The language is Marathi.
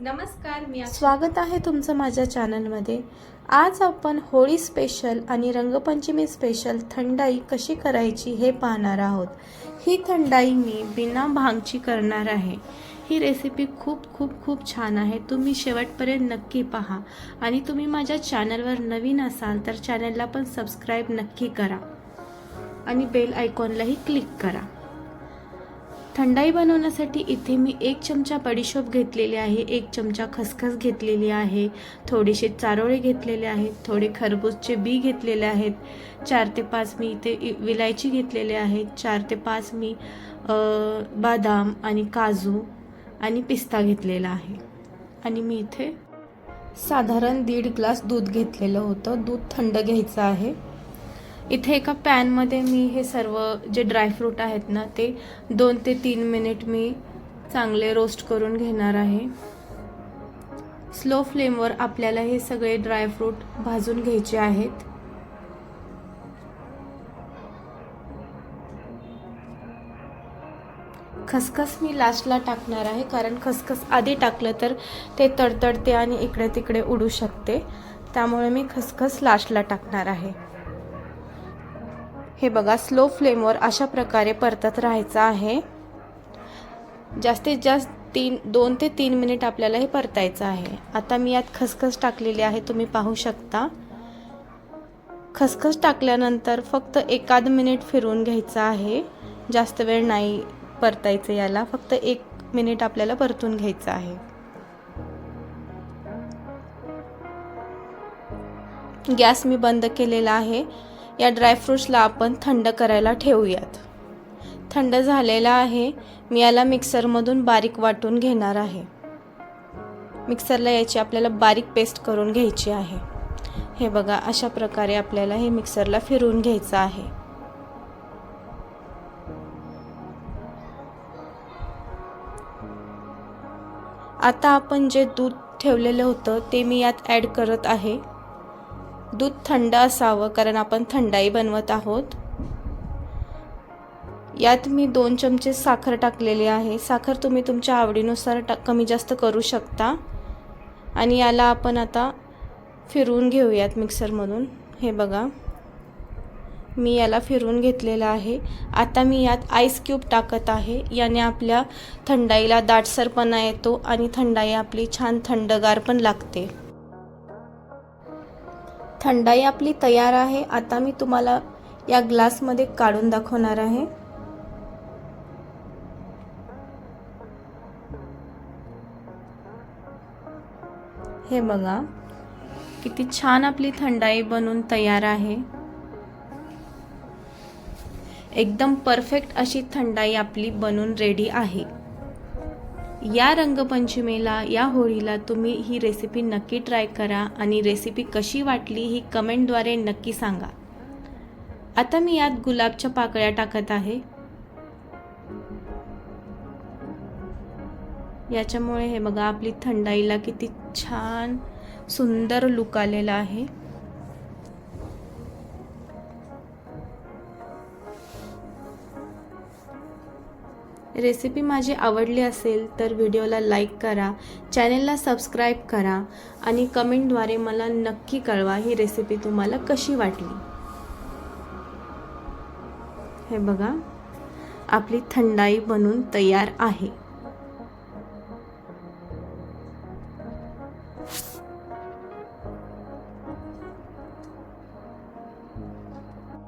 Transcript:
नमस्कार मी स्वागत आहे तुमचं माझ्या चॅनलमध्ये. आज आपण होळी स्पेशल आणि रंगपंचमी स्पेशल थंडाई कशी करायची हे पाहणार आहोत. ही थंडाई मी बिना भांगची करणार आहे. ही रेसिपी खूप खूप खूप छान आहे. तुम्ही शेवटपर्यंत नक्की पहा. आणि तुम्ही माझ्या चॅनलवर नवीन असाल तर चॅनलला पण सबस्क्राईब नक्की करा. आणि बेल आयकॉनलाही क्लिक करा. थंडाई बनवण्यासाठी इथे मी एक चमचा बडीशोप घेतलेली आहे एक चमचा खसखस घेतलेली आहे थोडेसे चारोळे घेतलेले आहेत थोडे खरबूजचे बी घेतलेले आहेत चार ते पाच मी इथे इ- विलायची घेतलेले आहेत चार ते पाच मी बदाम आणि काजू आणि पिस्ता घेतलेला आहे. आणि मी इथे साधारण दीड ग्लास दूध घेतलेलं होतं दूध थंड घ्यायचं आहे. इथे एका पॅनमध्ये मी हे सर्व जे ड्रायफ्रूट आहेत ना ते दोन ते तीन मिनिट मी चांगले रोस्ट करून घेणार आहे. स्लो फ्लेमवर आपल्याला हे सगळे ड्रायफ्रूट भाजून घ्यायचे आहेत. खसखस मी लास्टला टाकणार आहे कारण खसखस आधी टाकलं तर ते तडतडते आणि इकडे तिकडे उडू शकते. त्यामुळे मी खसखस लास्टला टाकणार आहे. हे बघा स्लो फ्लेमवर अशा प्रकारे परतत राहायचं आहे. जास्तीत जास्त तीन दोन ते तीन मिनिट आपल्याला हे परतायचं आहे. आता मी यात खसखस टाकलेली आहे तुम्ही पाहू शकता. खसखस टाकल्यानंतर फक्त एकाद मिनिट फिरवून घ्यायचं आहे. जास्त वेळ नाही परतायचं याला फक्त एक मिनिट आपल्याला परतून घ्यायचं आहे. गॅस मी बंद केलेला आहे. या ड्रायफ्रूट्सला आपण थंड करायला ठेवूयात. थंड झालेला आहे. मी याला मिक्सरमधून बारीक वाटून घेणार आहे. मिक्सरला याची आपल्याला बारीक पेस्ट करून घ्यायची आहे. हे बघा अशा प्रकारे आपल्याला हे मिक्सरला फिरवून घ्यायचं आहे. आता आपण जे दूध ठेवलेलं होतं ते मी यात ॲड करत आहे. दूध थंड असावं कारण आपण थंडाई बनवत आहोत. यात मी दोन चमचे साखर टाकलेली आहे. साखर तुम्ही तुमच्या आवडीनुसार टा कमी जास्त करू शकता. आणि याला आपण आता फिरवून घेऊयात मिक्सरमधून हे बघा. मी याला फिरवून घेतलेलं आहे. आता मी यात आईस क्यूब टाकत आहे. याने आपल्या थंडाईला दाटसरपणा येतो आणि थंडाई आपली छान थंडगार पण लागते. थंडाई आपली तयार आहे आता मी तुम्हाला या ग्लासमध्ये काढून दाखवणार आहे. हे बघा किती छान आपली थंडाई बनून तयार आहे. एकदम परफेक्ट अशी थंडाई आपली बनून रेडी आहे. या रंगपंचमीला या होळीला तुम्ही ही रेसिपी नक्की ट्राय करा आणि रेसिपी कशी वाटली ही कमेंटद्वारे नक्की सांगा. आता मी यात गुलाबच्या पाकळ्या टाकत आहे. याच्यामुळे हे बघा आपली थंडाईला किती छान सुंदर लुक आलेला आहे. रेसिपी माझी आवडली असेल तर व्हिडिओला लाईक करा चॅनेलला सबस्क्राईब करा आणि कमेंटद्वारे मला नक्की कळवा ही रेसिपी तुम्हाला कशी वाटली. हे बघा आपली थंडाई बनून तयार आहे.